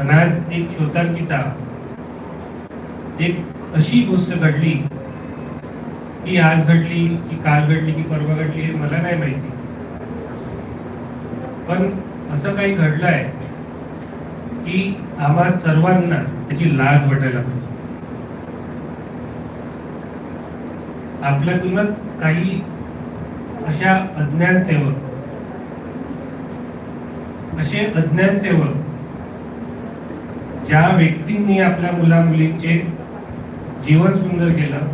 मनात आज छोटा किता एक अशी गोष्ट घडली की आज घडली की काल घडली की परवा घडली हे मला नाही माहिती. पण असं काही घडलंय की आम्हा सर्वांना त्याची लाज वाटायला पाहिजे आपल्यातूनच काही अशा अज्ञान सेवक असे अज्ञान सेवक ज्या व्यक्तींनी आपल्या मुला मुलींचे जीवन सुंदर केलं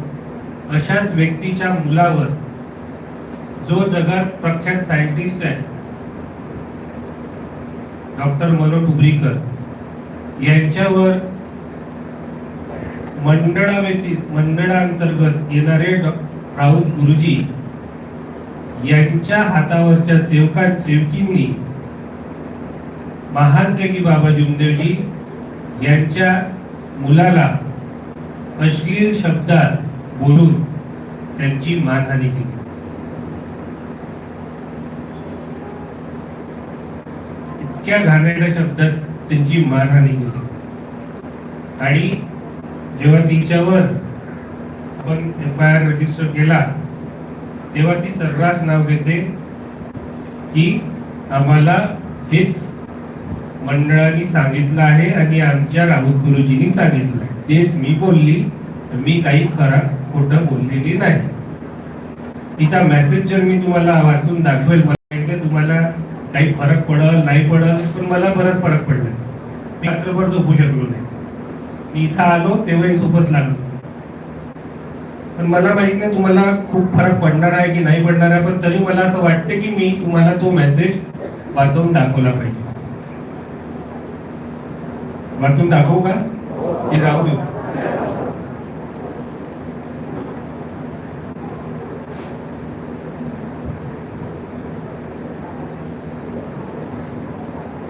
अशाच व्यक्तीच्या मुलावर जो जगात प्रख्यात सायंटिस्ट आहे डॉक्टर मनोज उबरीकर यांच्यावर मंडळा व्यतीत मंडळांतर्गत येणारे डॉ- राऊत गुरुजी यांच्या हातावरच्या सेवकां सेवकींनी महानतेगी बाबा जुमदेवजी यांच्या मुलाला अश्लील शब्दात बोलून त्यांची मानहानी केली. इतक्या घाणेरड्या शब्दात त्यांची मानहानी केली. आणि जेव्हा तिच्यावर आपण एफ आय आर रजिस्टर केला तेव्हा ती सर्रास नाव घेते की आम्हाला हेच मंडळाने सांगितलं आहे आणि आमच्या राहुल गुरुजींनी सांगितलं आहे. तेच मी बोलली मी काही खरा खोटं बोललेली नाही. तिचा मेसेज जर मी तुम्हाला वाचून दाखवेल. मला तुम्हाला काही फरक पडल नाही पडल पण मला बराच फरक पडला. मी रात्रभर झोपू शकलो नाही. मी इथं आलो तेव्हाही झोपच लागलो पण मला माहीत नाही तुम्हाला खूप फरक पडणार आहे की नाही पडणार आहे पण तरी मला असं वाटतं की मी तुम्हाला तो मेसेज वाचवून दाखवला पाहिजे. वाचून दाखवू का हे राहू देऊ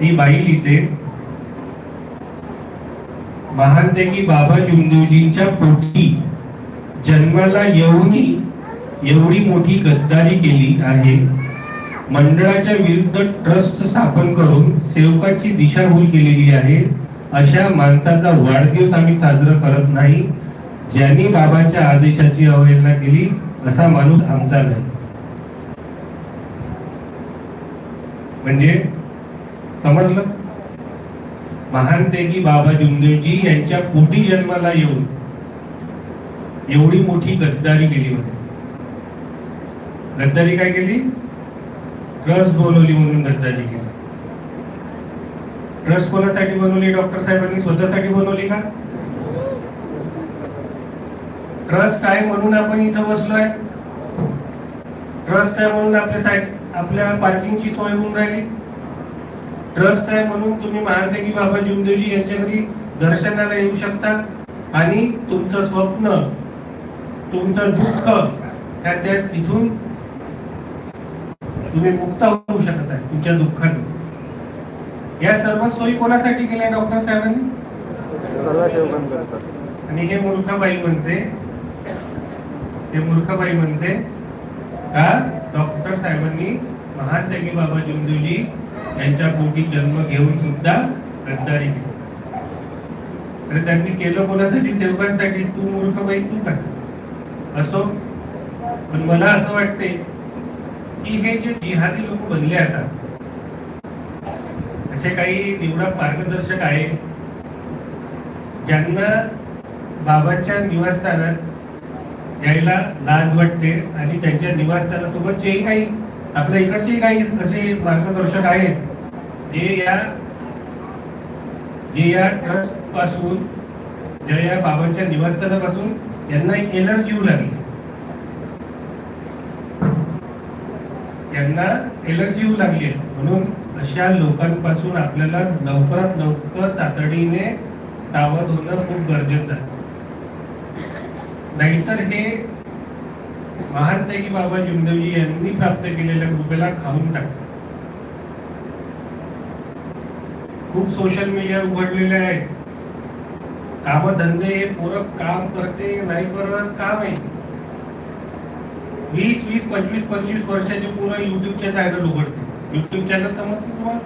ती बाई लिहिते महानतेकी बाबा जुमदेवजींच्या पोटी जन्माला येऊनही एवढी मोठी गद्दारी केली आहे मंडळाच्या विरुद्ध ट्रस्ट स्थापन करून सेवकाची दिशाभूल केलेली आहे अशा माणसाचा वाढदिवस आम्ही साजरा करत नाही ज्यांनी बाबांच्या आदेशाची अवहेलना केली असा माणूस आमचा नाही. म्हणजे समजलं? महानतेगी बाबा जुमदेवजी यांच्या पोटी जन्माला येऊन एवढी मोठी गद्दारी केली होती गद्दारी काय केली? ट्रस्ट बोलवली म्हणून गद्दारी केली. ट्रस्ट कोणासाठी बनवली? डॉक्टर साहेबांनी स्वतःसाठी बनवली का? ट्रस्ट आहे म्हणून आपण इथं बसलोय. ट्रस्ट आहे म्हणून आपल्या साईड आपल्या पार्किंगची सोय होऊन राहिली. ट्रस्ट आहे म्हणून तुम्ही महादेवी बाबा जीवदेवजी यांच्या घरी दर्शनाला येऊ शकता. आणि तुमचं स्वप्न तुमचं दुःख त्या त्या तिथून तुम्ही मुक्त होऊ शकत आहे तुमच्या दुःखातून या सर्व सोयी कोणासाठी केल्या डॉक्टर साहेबांनी? आणि हे मूर्खबाई म्हणते. हे मूर्खबाई म्हणते का डॉक्टर साहेबांनी महान त्यागी बाबा जुमदेवजी यांच्या पोटी जन्म घेऊन सुद्धा गद्दारी केली. अरे त्यांनी केलं कोणासाठी? सेवकांसाठी. तू मूर्खबाई तू काय असो. पण मला असं वाटते की हे जे जिहादी लोक बनले आता असे काही निवडक मार्गदर्शक आहे ज्यांना बाबांच्या निवासस्थानात यायला लाज वाटते आणि त्यांच्या निवासस्थानासोबत जे काही आपल्या इकडचे काही असे मार्गदर्शक आहेत जे या जे या ट्रस्टपासून ज्या या बाबांच्या निवासस्थानापासून यांना एलर्जी येऊ लागली. यांना एलर्जी येऊ लागली म्हणून अशा लोकांपासून आपल्याला लवकरात लवकर तातडीने सावध होणं खूप गरजेचं आहे. नाहीतर हे महान की बाबा जुमदेवजी यांनी प्राप्त केलेल्या कृपेला खाऊन टाकतात. खूप सोशल मीडिया उघडलेले आहेत. काम धंदे पूरक काम करते नाही करत काम आहे. वीस वीस पंचवीस पंचवीस वर्षाचे पोरं युट्यूबचे चॅनल उघडते. युट्यूब चॅनल समजते तुम्हाला?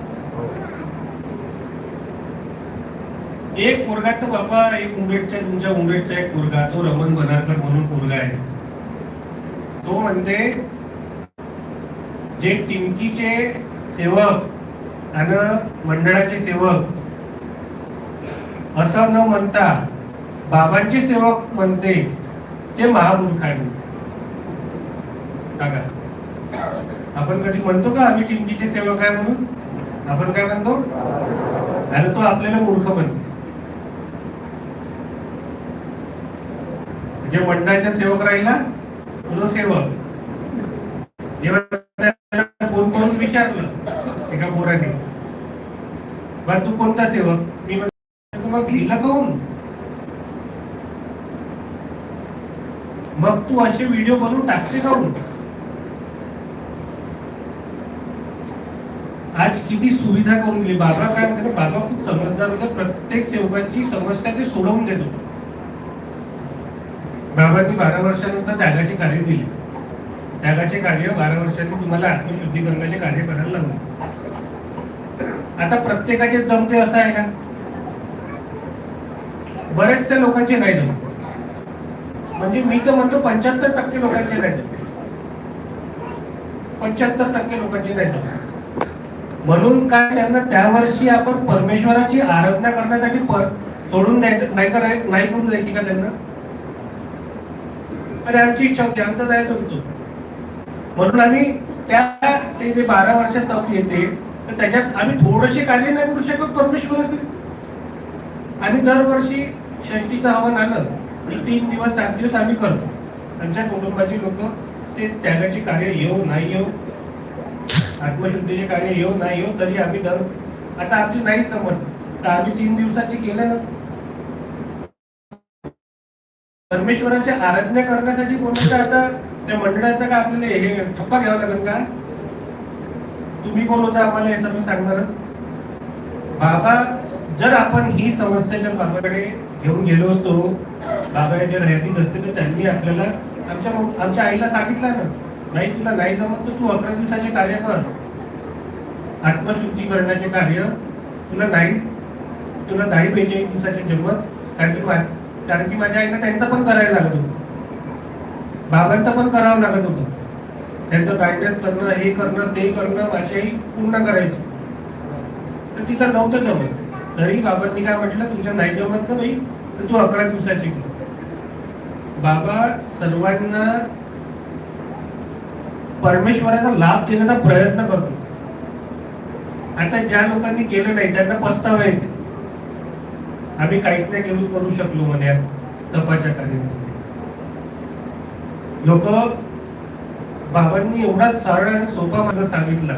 एक पोरगा तर बाबा एक उमेदच्या तुमच्या उमेदचा एक पोरगा तो रमण बनारकर म्हणून पोरगा आहे. तो म्हणते जे टिमकीचे सेवक आणि मंडळाचे सेवक असं न म्हणता बाबांचे सेवक म्हणते ते महामूर्ख आहे आपण कधी म्हणतो का आम्ही टिमकीचे सेवक आहे म्हणून? आपण काय म्हणतो? आणि तो आपल्याला मूर्ख म्हणतो. म्हणजे मंडळाचा सेवक राहिला तो सेवक. जेव्हा फोन करून विचारलं एका पोराने बा तू कोणता सेवक? मी म्हणतो मग लिहिलं कहून? मग तू असे व्हिडिओ बनवून टाकते काऊन आज किती सुविधा करून दिली. बाबा काय म्हणते बाबा खूप समजदार होते. प्रत्येक सेवकांची समस्या ते सोडवून देतो बाबांनी बारा वर्षानंतर त्यागाचे कार्य दिले. त्यागाचे कार्य बारा वर्षांनी तुम्हाला आत्मशुद्धीकरणाचे कार्य करायला लागले. आता प्रत्येकाचे जमते असं आहे का? बऱ्याचशा लोकांचे नाही जमत. म्हणजे मी तर म्हणतो पंच्याहत्तर टक्के लोकांचे नाही जमत. पंच्याहत्तर टक्के लोकांचे नाही जमत. म्हणून काय त्यांना त्या वर्षी आपण परमेश्वराची आराधना करण्यासाठी पर सोडून द्यायचं नाही तर नाही करून द्यायची का त्यांना? अरे आमची इच्छा होती आमचा जायचं होतो. म्हणून आम्ही त्या ते जे बारा वर्षात तप येते तर त्याच्यात आम्ही थोडेसे कार्य नाही करू शकत परमेश्वराचे. आम्ही दरवर्षी षष्टीचं हवन आलं की तीन दिवस सात दिवस आम्ही करतो. आमच्या कुटुंबाची लोक ते त्यागाची कार्य येऊ नाही येऊ आत्मशुद्धीचे कार्य येऊ नाही येऊ तरी आम्ही दर आता आमची नाही समज. तर आम्ही तीन दिवसाची केलं ना? परमेश्वराची आराधना करण्यासाठी कोणाचं आता त्या मंडळाचा का आपल्याला हे ठप्पा घ्यावा लागेल का? तुम्ही कोण होता आम्हाला हे सर्व सांगणार? बाबा जर आपण ही समस्या जर बाबाकडे घेऊन गेलो असतो बाबा जर हयातीत असते तर त्यांनी आपल्याला आमच्या आमच्या आईला सांगितलं ना. नाही तुला नाही जमत तर तू अकरा दिवसाचे कार्य कर. आत्मशुद्धीकरणाचे कार्य तुला नाही तुला नाही बेचाळीस दिवसाचे जमत कारण की कारण की माझ्या आईला त्यांचं पण करायला लागत होतं. बाबांचं पण करावं लागत होतं. त्यांचं गायडन्स करणं हे करणं ते करणं माझी आई पूर्ण करायची. तर तिचं नव्हतं जमत. तरी बाबांनी काय म्हटलं तुझ्या नाही जमत ना बाई? तर तू अकरा दिवसाची कर. बाबा सर्वांना परमेश्वराचा लाभ देण्याचा प्रयत्न करतो. आता ज्या लोकांनी केलं नाही त्यांना पस्तावा येते. आम्ही काहीच नाही केलं करू शकलो म्हणे तपाच्या कार्यामध्ये. लोक बाबांनी एवढा सरळ आणि सोपा मार्ग सांगितला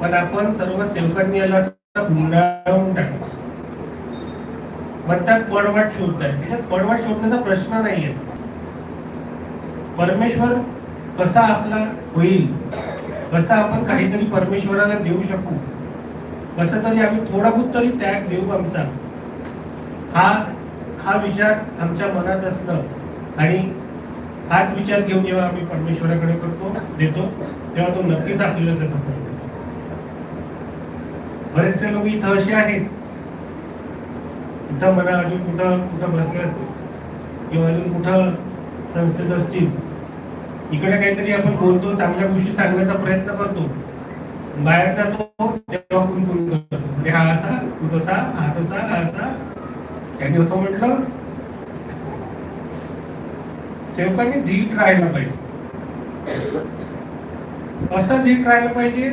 पण आपण सर्व सेवकांनी याला गुंडाळून टाकला. म्हणतात पडवाट शोधताय. त्याच्यात पडवाट शोधण्याचा प्रश्न नाहीये. परमेश्वर कसा आपला होईल? कसा आपण काहीतरी परमेश्वराला देऊ शकू? कसं तरी आम्ही थोडा बहुत तरी त्याग देऊ आमचा. हा हा विचार आमच्या मनात असणं आणि हाच विचार घेऊन जेव्हा आम्ही परमेश्वराकडे करतो देतो तेव्हा तो नक्कीच आपल्याला त्याचा फळ बरेचसे लोक इथं असे आहेत. इथं म्हणा अजून कुठं कुठं बसले असतील? किंवा अजून कुठं संस्थेत असतील? इकडे काहीतरी आपण बोलतो चांगल्या गोष्टी सांगण्याचा प्रयत्न करतो. बाहेर जातो तेव्हा कुणकुण करतो म्हणजे हा असा तू तसा हा तसा हा असा. त्यांनी असं म्हटलं सेवकांनी धीट राहायला पाहिजे. असं धीट राहायला पाहिजे?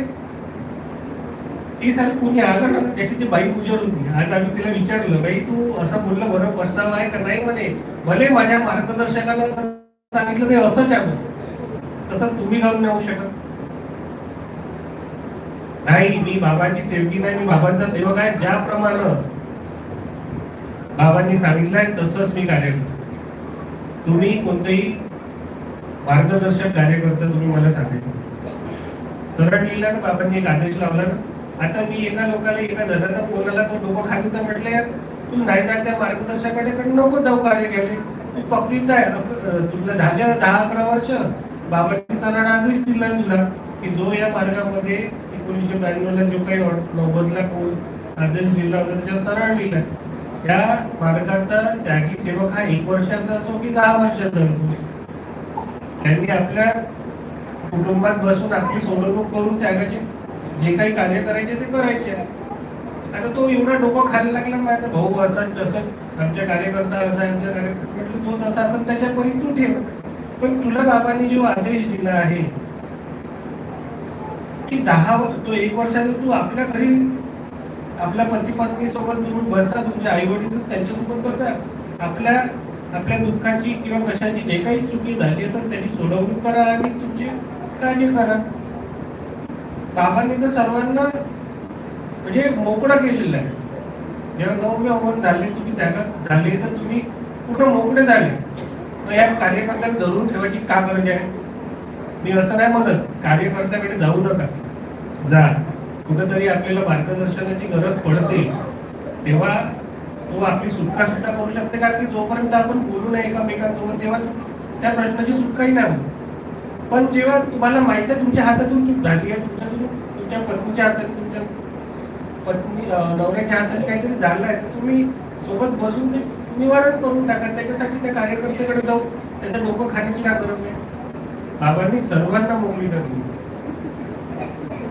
ती सर कुणी आलं ना त्याची ती बाई गुजर होती. आज आम्ही तिला विचारलं बाई तू असं बोललं बरं पस्ताव आहे का नाही म्हणे? भले माझ्या मार्गदर्शकानं सांगितलं ते असंच आहे तसं तुम्ही घालून नाही होऊ शकत. नाही मी बाबाची सेवकी नाही मी बाबांचा सेवक आहे. ज्याप्रमाणे बाबांनी सांगितलंय तसंच मी कार्य करतो. तुम्ही कोणतंही मार्गदर्शक कार्य करता तुम्ही मला सांगितलं सरळ लिहिला ना बाबांनी एक आदेश लावला ना. आता मी एका लोकाला एका जणांना कोणाला तो डोकं खात तर म्हटलं यार तू नाही जात त्या मार्गदर्शकाकडे कडे नको जाऊ कार्य केले. तू पकडीत आहे. तुझं झालं दहा अकरा वर्ष. बाबांनी सरळ आदेश दिला दिला की जो या मार्गामध्ये एकोणीसशे ब्याण्णवला जो काही नव्वदला कोण आदेश दिला होता त्याच्या सरळ लिहिला त्या मार्गाचा त्यागी सेवक हा एक वर्षाचा असो की दहा वर्षाचा असो. त्यांनी आपल्या कुटुंबात बसून आपली सोडवणूक करून त्यागाचे जे काही कार्य करायचे ते करायचे. आता तो एवढा डोकं खायला लागला माझा भाऊ असा तसं आमच्या कार्यकर्ता असा आमच्या कार्यकर्ता म्हटलं तो तसा असेल त्याच्या परी तू ठेव. पण तुला बाबांनी जो आदेश दिला आहे की दहा तो एक वर्षाचा तू आपल्या घरी आपल्या पती पत्नी सोबत तुम्ही बसा तुमच्या आई वडील त्यांच्यासोबत बसा. आपल्या आपल्या दुःखाची किंवा कशाची जे काही चुकी झाली असेल त्याची सोडवणूक करा आणि तुमची काळजी करा. बाबांनी तर सर्वांना म्हणजे मोकळं केलेलं आहे. जेव्हा नवमे होऊन झाले तुम्ही जगात झाले तर तुम्ही कुठं मोकळे झाले? या कार्यकर्त्याला धरून ठेवायची का गरज आहे? मी असं नाही म्हणत कार्यकर्त्याकडे जाऊ नका. जा. कुठंतरी आपल्याला मार्गदर्शनाची गरज पडते. तेव्हा तो आपली सुटका सुद्धा करू शकते कारण की जोपर्यंत आपण बोलू नये एकामेकांसोबत तेव्हा त्या प्रश्नाची सुटकाही नाही पण जेव्हा तुम्हाला माहिती आहे तुमच्या हातातून चूक झाली आहे तुमच्या तुमच्या पत्नीच्या हातात तुमच्या पत्नी नवऱ्याच्या हातात काहीतरी झालं आहे तर तुम्ही सोबत बसून ते निवारण करून टाका. त्याच्यासाठी त्या कार्यकर्त्याकडे जाऊ. त्याचं डोकं खाण्याची काय गरज नाही. बाबांनी सर्वांना मोकळी टाकली.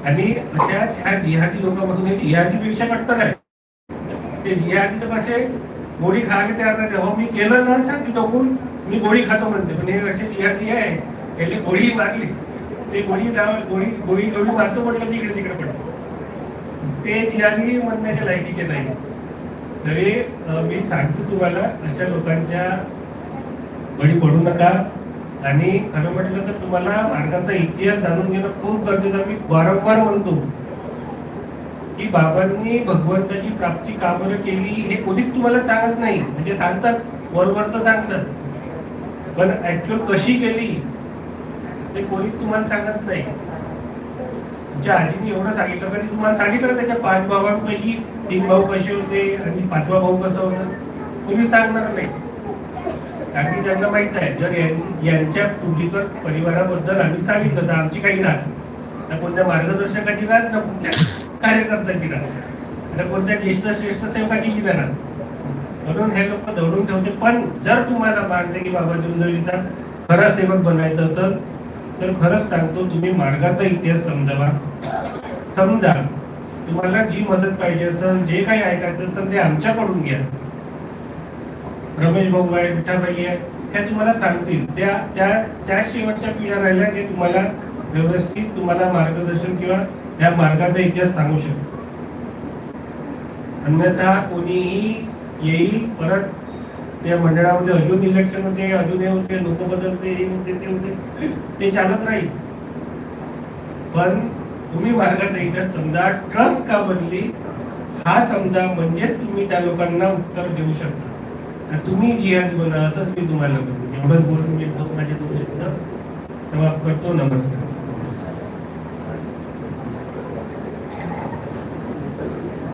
आणि अशा ह्या जिहादी लोकांपासून हे जिहादीपेक्षा कट्टर आहे. ते जिहादी तर कसे गोळी खायला तयार नाही. तेव्हा मी केलं ना छाती टाकून मी गोळी खातो म्हणते. पण हे असे जिहादी आहे. त्याला गोळी मारली. ते गोळी गोळी गोळी गोळी मारतो म्हटलं तिकडे तिकडे पडतो. ते जिहादी म्हणण्याच्या लायकीचे नाही तरी मी सांगतो तुम्हाला अशा लोकांच्या बळी पडू नका. आणि खरं म्हटलं तर तुम्हाला मार्गाचा इतिहास जाणून घेणं खूप गरजेचं मी वारंवार म्हणतो की बाबांनी भगवंताची प्राप्ती का केली हे कोणीच तुम्हाला सांगत नाही. म्हणजे सांगतात वरवर तर सांगतात. पण ऍक्च्युअल कशी केली ते कोणीच तुम्हाला सांगत नाही. तुमच्या आजीने एवढं सांगितलं कधी तुम्हाला सांगितलं का त्याच्या पाच भावांपैकी तीन भाऊ कसे होते आणि पाचवा भाऊ कसा होता? तुम्ही सांगणार नाही. कारण की त्यांना माहीत आहे जर यांच्या कुटीकर परिवाराबद्दल आम्ही सांगितलं तर आमची काही राहत ना कोणत्या मार्गदर्शकाची राहत ना कोणत्या कार्यकर्त्याची राहत ना कोणत्या ज्येष्ठ श्रेष्ठ सेवकाची की राहत म्हणून हे लोक धरून ठेवते. पण जर तुम्हाला मानते की बाबा जुंजळीचा खरा सेवक बनायचं असेल तर खरंच सांगतो तुम्ही मार्गाचा इतिहास समजावा. समजा तुम्हाला जी मदत पाहिजे असेल जे काही ऐकायचं असेल ते आमच्याकडून घ्या. रमेश भाऊ आहे विठाबाई आहे त्या तुम्हाला सांगतील. त्या त्या त्या शेवटच्या पिढ्या राहिल्या जे तुम्हाला व्यवस्थित तुम्हाला मार्गदर्शन किंवा या मार्गाचा इतिहास सांगू शकतो अन्यथा कोणीही येईल परत त्या मंडळामध्ये अजून इलेक्शन होते अजून हे होते लोक बदलते हे होते ते होते. ते चालत राहील. पण तुम्ही मार्गात एकदा समजा ट्रस्ट का बनली हा समजा म्हणजेच तुम्ही त्या लोकांना उत्तर देऊ शकता. तुम्ही जी आज बोला असंच मी तुम्हाला बोलतो एवढंच बोलून मी माझे दोन शब्द समाप्त करतो. नमस्कार.